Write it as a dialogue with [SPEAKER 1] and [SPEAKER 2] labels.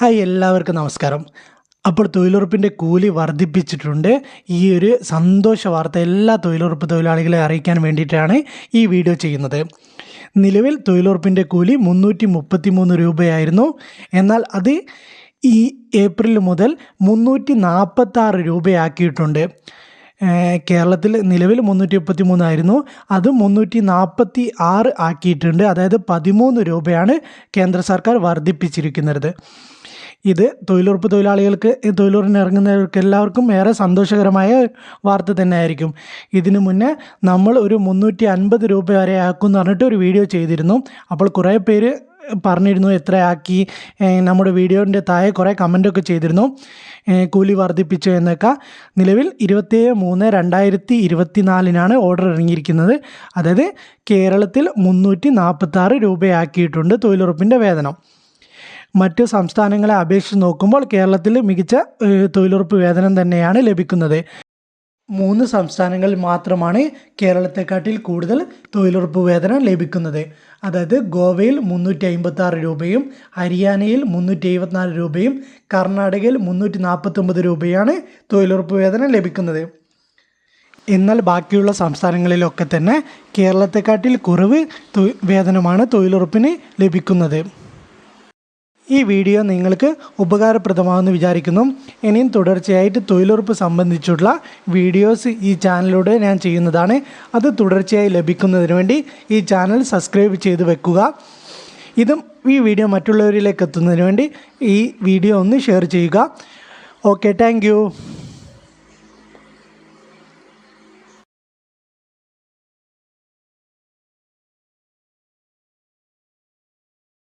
[SPEAKER 1] Hi എല്ലാവർക്കും നമസ്കാരം. അപ്പോൾ തൊഴിലുറപ്പിന്റെ കൂലി വർദ്ധിപ്പിച്ചിട്ടുണ്ട്. ഈ ഒരു സന്തോഷ വാർത്ത എല്ലാ തൊഴിലുറപ്പ് തൊഴിലാളികളെ അറിയിക്കാൻ വേണ്ടിയിട്ടാണ് ഈ വീഡിയോ ചെയ്യുന്നത്. നിലവിൽ തൊഴിലുറപ്പിന്റെ കൂലി മുന്നൂറ്റി മുപ്പത്തി മൂന്ന് രൂപയായിരുന്നു. എന്നാൽ അത് ഈ ഏപ്രിൽ മുതൽ മുന്നൂറ്റി നാൽപ്പത്താറ് രൂപയാക്കിയിട്ടുണ്ട്. കേരളത്തിൽ നിലവിൽ മുന്നൂറ്റി മുപ്പത്തി മൂന്നായിരുന്നു അത് മുന്നൂറ്റി നാൽപ്പത്തി ആറ് ആക്കിയിട്ടുണ്ട്. അതായത് പതിമൂന്ന് രൂപയാണ് കേന്ദ്ര സർക്കാർ വർദ്ധിപ്പിച്ചിരിക്കുന്നത്. ഇത് തൊഴിലുറപ്പ് തൊഴിലാളികൾക്ക് ഈ തൊഴിലുറപ്പിന് ഇറങ്ങുന്നവർക്ക് എല്ലാവർക്കും ഏറെ സന്തോഷകരമായ വാർത്ത തന്നെ ആയിരിക്കും ഇതിനു മുന്നേ നമ്മൾ ഒരു മുന്നൂറ്റി അൻപത് രൂപ വരെ ആക്കും എന്ന് പറഞ്ഞിട്ട് ഒരു വീഡിയോ ചെയ്തിരുന്നു. അപ്പോൾ കുറേ പേര് പറഞ്ഞിരുന്നു എത്രയാക്കി നമ്മുടെ വീഡിയോന്റെ താഴെ കുറേ കമന്റൊക്കെ ചെയ്തിരുന്നു. കൂലി വർദ്ധിപ്പിച്ചു എന്നൊക്കെ. നിലവിൽ ഇരുപത്തേഴ് മൂന്ന് രണ്ടായിരത്തി ഇരുപത്തി നാലിനാണ് ഓർഡർ ഇറങ്ങിയിരിക്കുന്നത്. അതായത് കേരളത്തിൽ മുന്നൂറ്റി നാൽപ്പത്താറ് രൂപയാക്കിയിട്ടുണ്ട് തൊഴിലുറപ്പിന്റെ വേതനം. മറ്റ് സംസ്ഥാനങ്ങളെ അപേക്ഷിച്ച് നോക്കുമ്പോൾ കേരളത്തിൽ മികച്ച തൊഴിലുറപ്പ് വേതനം തന്നെയാണ് ലഭിക്കുന്നത്. മൂന്ന് സംസ്ഥാനങ്ങളിൽ മാത്രമാണ് കേരളത്തെക്കാട്ടിൽ കൂടുതൽ തൊഴിലുറപ്പ് വേതനം ലഭിക്കുന്നത്. അതായത് ഗോവയിൽ മുന്നൂറ്റി അമ്പത്തി ആറ് രൂപയും ഹരിയാനയിൽ മുന്നൂറ്റി എഴുപത്തിനാല് രൂപയും കർണാടകയിൽ മുന്നൂറ്റി നാൽപ്പത്തൊമ്പത് രൂപയാണ് തൊഴിലുറപ്പ് വേതനം ലഭിക്കുന്നത്. എന്നാൽ ബാക്കിയുള്ള സംസ്ഥാനങ്ങളിലൊക്കെ തന്നെ കേരളത്തെക്കാട്ടിൽ കുറവ് വേതനമാണ് തൊഴിലുറപ്പിന് ലഭിക്കുന്നത്. ഈ വീഡിയോ നിങ്ങൾക്ക് ഉപകാരപ്രദമാകുമെന്ന് വിചാരിക്കുന്നു. ഇനിയും തുടർച്ചയായിട്ട് തൊഴിലുറപ്പ് സംബന്ധിച്ചുള്ള വീഡിയോസ് ഈ ചാനലിലൂടെ ഞാൻ ചെയ്യുന്നതാണ്. അത് തുടർച്ചയായി ലഭിക്കുന്നതിന് വേണ്ടി ഈ ചാനൽ സബ്സ്ക്രൈബ് ചെയ്ത് വെക്കുക. ഇതും ഈ വീഡിയോ മറ്റുള്ളവരിലേക്ക് എത്തുന്നതിന് വേണ്ടി ഈ വീഡിയോ ഒന്ന് ഷെയർ ചെയ്യുക. Okay thank